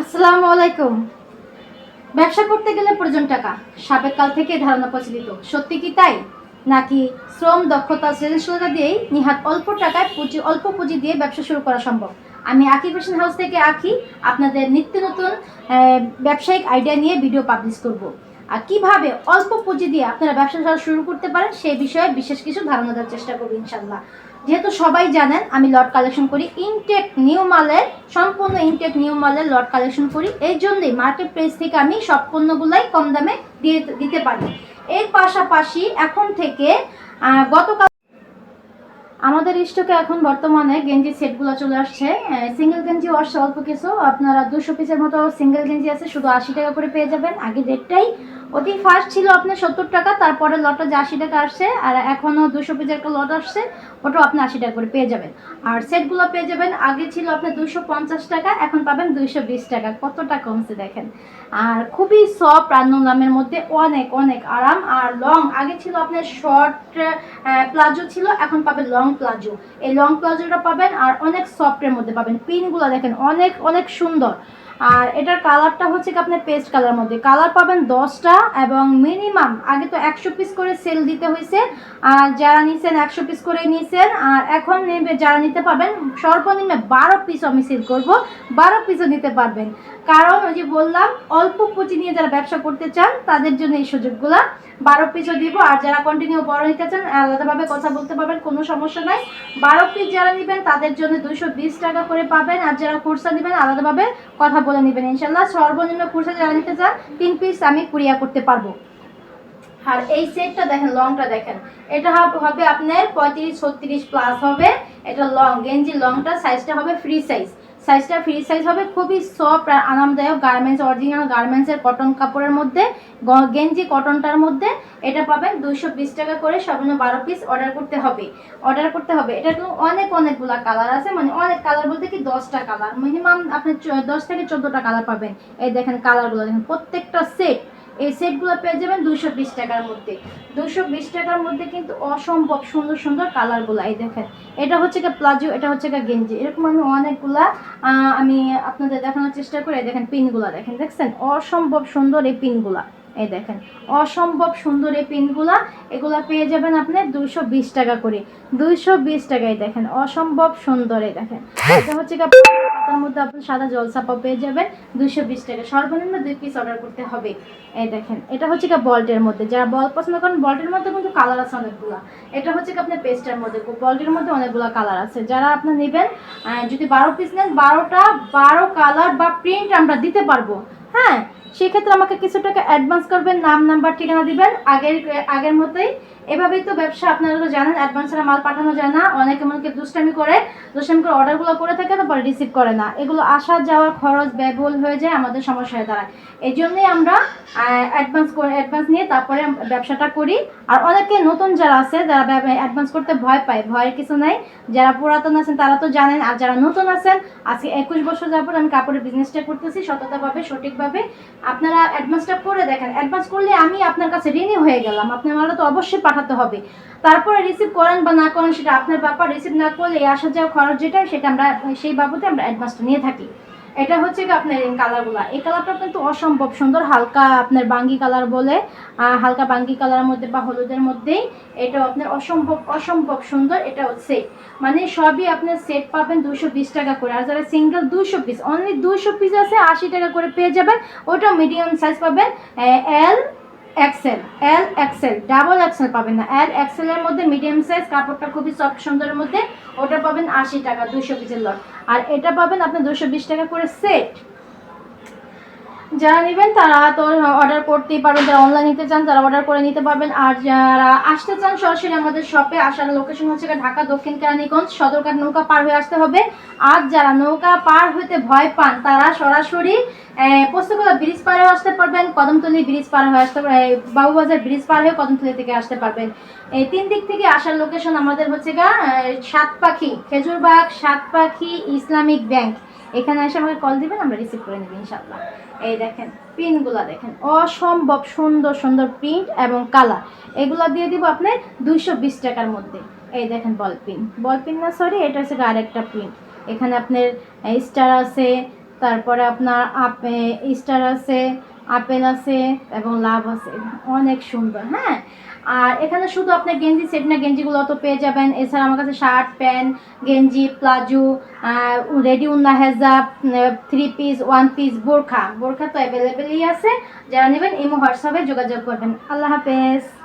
আসসালামু আলাইকুম। ব্যবসা করতে গেলে প্রয়োজন টাকা। সাবেক কাল থেকে ধারণা প্রচলিত। সত্যি কি তাই? নাকি শ্রম দক্ষতা সৃজনশীলতা দিয়েই নিহাত অল্প টাকায় পুঁজি, অল্প পুঁজি দিয়ে ব্যবসা শুরু করা সম্ভব? আমি আকি ফ্যাশন হাউস থেকে আঁকি আপনাদের নিত্য নতুন ব্যবসায়িক আইডিয়া নিয়ে ভিডিও পাবলিশ করব। আর কীভাবে অল্প পুঁজি দিয়ে আপনারা ব্যবসা শুরু করতে পারেন সেই বিষয়ে বিশেষ কিছু ধারণা দেওয়ার চেষ্টা করব ইনশাল্লাহ যেহেতু সবাই জানেন, আমি লট কালেকশন করি। ইনটেক নিউ মালের সম্পূর্ণ ইনটেক নিউ মালের লট কালেকশন করি। এই জন্যই মার্কেট প্রাইস থেকে আমি সব পণ্যগুলাই কম দামে দিয়ে দিতে পারি। এর পাশাপাশি এখন থেকে গতকাল আমাদের স্টকে এখন বর্তমানে গেঞ্জি সেটগুলো চলে আসছে। সিঙ্গেল গেঞ্জি আসছে অল্প কিছু। আপনারা দুশো পিসের মতো সিঙ্গেল গেঞ্জি আছে, শুধু আশি টাকা করে পেয়ে যাবেন। আগে রেটটাই অতি ফার্স্ট ছিল আপনার সত্তর টাকা, তারপরে লটটা যে আশি টাকা আসছে, আর এখনও দুশো পিসের একটা লট আসছে, ওটাও আপনি আশি টাকা করে পেয়ে যাবেন। আর সেটগুলো পেয়ে যাবেন, আগে ছিল আপনার দুশো পঞ্চাশ টাকা, এখন পাবেন দুইশো বিশ টাকা। কতটা কমছে দেখেন। আর খুবই সফট আর নোলামের মধ্যে অনেক অনেক আরাম। আর লং আগে ছিল আপনার শর্ট প্লাজো ছিল, এখন পাবেন লং প্লাজো এই লং প্লাজোটা পাবেন আর অনেক সফটের মধ্যে পাবেন। পিনগুলো দেখেন, অনেক অনেক সুন্দর। আর এটার কালারটা হচ্ছে কি আপনার পেস্ট কালার মধ্যে। কালার পাবেন দশটা এবং মিনিমাম আগে তো একশো পিস করে সেল দিতে হয়েছে। আর যারা নিছেন একশো পিস করে নিছেন। আর এখন নেবে, যারা নিতে পারবেন, সর্বনিম্ন বারো পিস আমি সেল করব। বারো পিসও নিতে পারবেন। কারণ ওই যে বললাম, অল্প পুঁজি নিয়ে যারা ব্যবসা করতে চান, তাদের জন্য এই সুযোগগুলা। বারো পিসও দিব, আর যারা কন্টিনিউ বড় নিতে চান, আলাদাভাবে কথা বলতে পারবেন, কোনো সমস্যা নাই। বারো পিস যারা নেবেন, তাদের জন্য দুশো বিশ টাকা করে পাবেন, আর যারা খুরসা নেবেন, আলাদাভাবে কথা বলে নেবেন। ইনশাল্লাহ সর্বনিম্ন খুরসা যারা নিতে চান, তিন পিস আমি কুরিয়া করতে পারব। আর এই সেটটা দেখেন, লংটা দেখেন। এটা হবে আপনার পঁয়ত্রিশ ছত্রিশ প্লাস হবে। এটা লং, গেঞ্জি লংটা সাইজটা হবে ফ্রি সাইজ সাইজটা ফ্রি সাইজ হবে খুবই সফট আর আরামদায়ক গার্মেন্টস অরিজিনাল গার্মেন্টসের কটন কাপড়ের মধ্যে। গেঞ্জি কটনটার মধ্যে এটা পাবেন দুইশো বিশ টাকা করে সর্বনিম্ন বারো পিস অর্ডার করতে হবে। অর্ডার করতে হবে। এটা তো অনেক অনেকগুলা কালার আছে মানে অনেক কালার বলতে কি দশটা কালার মিনিমাম আপনি দশ থেকে চোদ্দোটা কালার পাবেন। এই দেখেন কালারগুলো দেখেন, প্রত্যেকটা সেট এই সেটগুলো পেয়ে যাবেন দুশো বিশ টাকার মধ্যে। দুশো বিশ টাকার মধ্যে কিন্তু অসম্ভব সুন্দর সুন্দর কালারগুলো, এই দেখেন। এটা হচ্ছে গিয়ে প্লাজো, এটা হচ্ছে গিয়ে গেঞ্জি। এরকম আমি অনেকগুলা আমি আপনাদের দেখানোর চেষ্টা করি। দেখেন পিনগুলা, দেখেন, দেখছেন? অসম্ভব সুন্দর এই পিনগুলা। এই দেখেন অসম্ভব সুন্দর এই পিনগুলা এগুলা পেয়ে যাবেন আপনি দুশো বিশ টাকা করে। দুইশো বিশ টাকায় দেখেন অসম্ভব সুন্দর এই দেখেন। এটা হচ্ছে পাতার মধ্যে আপনি সাদা জলসাপা পেয়ে যাবেন দুইশো বিশ টাকা। সর্বনিম্ন দুই পিস অর্ডার করতে হবে এই দেখেন। এটা হচ্ছে কি বল্টের মধ্যে যারা বল পছন্দ করেন বল্টের মধ্যে কিন্তু কালার আছে অনেকগুলা। এটা হচ্ছে কি আপনার পেস্টের মধ্যে বল্টের মধ্যে অনেকগুলো কালার আছে। যারা আপনি নেবেন যদি বারো পিস নেন বারোটা বারো কালার বা প্রিন্ট আমরা দিতে পারব। হ্যাঁ সেক্ষেত্রে আমাকে কিছু টাকা অ্যাডভান্স করবেন, নাম নাম্বার ঠিকানা দিবেন। আগের আগের মতোই। এভাবেই তো ব্যবসা আপনারা তো জানেন অ্যাডভান্সের মাল পাঠানো যায় না। অনেকে মনে করে দুষ্টামি করে দুষ্টামি করে অর্ডারগুলো করে থাকে, তারপরে রিসিভ করে না। এগুলো আসা যাওয়ার খরচ ব্যয়বহুল হয়ে যায়, আমাদের সমস্যা হয়ে দাঁড়ায়। এই জন্যই আমরা অ্যাডভান্স করে অ্যাডভান্স নিয়ে তারপরে ব্যবসাটা করি। আর অনেকে নতুন যারা আছে, যারা অ্যাডভান্স করতে ভয় পায়, ভয়ের কিছু নাই। যারা পুরাতন আছেন, তারা তো জানেন। আর যারা নতুন আছেন, আজকে একুশ বছর যাবত আমি কাপড়ের বিজনেসটা করতেছি, সততাভাবে, সঠিকভাবে। আপনারা অ্যাডভান্সটা করে দেখেন। অ্যাডভান্স করলে আমি আপনার কাছে ঋণী হয়ে গেলাম। আপনার মালটা তো অবশ্যই পাঠাতে হবে। তারপরে রিসিভ করেন বা না করেন সেটা আপনার ব্যাপার। রিসিভ না করলে আসা যাওয়া খরচ যেটা সেটা আমরা, সেই বাবদে আমরা অ্যাডভান্সটা নিয়ে থাকি। এটা হচ্ছে কি আপনার এই কালারগুলা। এই কালারটা কিন্তু অসম্ভব সুন্দর, হালকা আপনার বাঙ্গি কালার বলে হালকা বাঙ্গি কালারের মধ্যে বা হলুদের মধ্যেই এটা আপনার অসম্ভব অসম্ভব সুন্দর, এটা হচ্ছে। মানে সবই আপনার সেট পাবেন দুশো বিশ টাকা করে, আর যারা সিঙ্গেল দুশো পিস অনলি দুশো পিস আছে, আশি টাকা করে পেয়ে যাবেন ওটা মিডিয়াম সাইজ পাবেন L XL L XL double XL পাবেন না। এল এক্সেলের মধ্যে মিডিয়াম সাইজ কাপড়টা খুবই সফট সুন্দরের মধ্যে, ওটা পাবেন আশি টাকা দুশো পিসের লট। আর এটা পাবেন আপনার দুশো বিশ টাকা করে সেট যারা নেবেন তারা তো অর্ডার করতেই পারবেন। যারা অনলাইন নিতে চান তারা অর্ডার করে নিতে পারবেন। আর যারা আসতে চান সরাসরি আমাদের শপে আসার লোকেশন হচ্ছে ঢাকা দক্ষিণ কেরানীগঞ্জ, সদরঘাট নৌকা পার হয়ে আসতে হবে। আর যারা নৌকা পার হইতে ভয় পান, তারা সরাসরি পোস্তকলা ব্রিজ পার হয়ে আসতে পারবেন, কদমতলি ব্রিজ পার হয়ে আসতে বাবুবাজার ব্রিজ পার হয়ে কদমতলি থেকে আসতে পারবেন। এই তিন দিক থেকে আসার লোকেশন আমাদের হচ্ছে গা সাত পাখি খেজুরবাগ সাত পাখি ইসলামিক ব্যাংক। এখানে এসে আমাকে কল দিবেন, আমরা রিসিভ করে নেব ইনশাল্লাহ এই দেখেন, পিনগুলা দেখেন, অসম্ভব সুন্দর সুন্দর প্রিন্ট এবং কালার এগুলো দিয়ে দিব আপনার দুইশো বিশ টাকার মধ্যে। এই দেখেন বল পিন বল পিন না সরি এটা হচ্ছে আরেকটা প্রিন্ট এখানে আপনার স্টার আছে, তারপরে আপনার, আপ স্টার আছে আপেল আছে এবং লাভ আছে, অনেক সুন্দর হ্যাঁ? আর এখানে শুধু আপনার গেঞ্জি সেট না, গেঞ্জিগুলো তো পেয়ে যাবেন। এছাড়া আমার কাছে শার্ট, প্যান্ট, গেঞ্জি, প্লাজো রেডি উন্না হেজাব থ্রি পিস ওয়ান পিস বোরখা। বোরখা তো অ্যাভেলেবেলই আছে। যারা নেবেন ইমো হোয়াটসঅ্যাপে যোগাযোগ করবেন। আল্লাহ হাফেজ।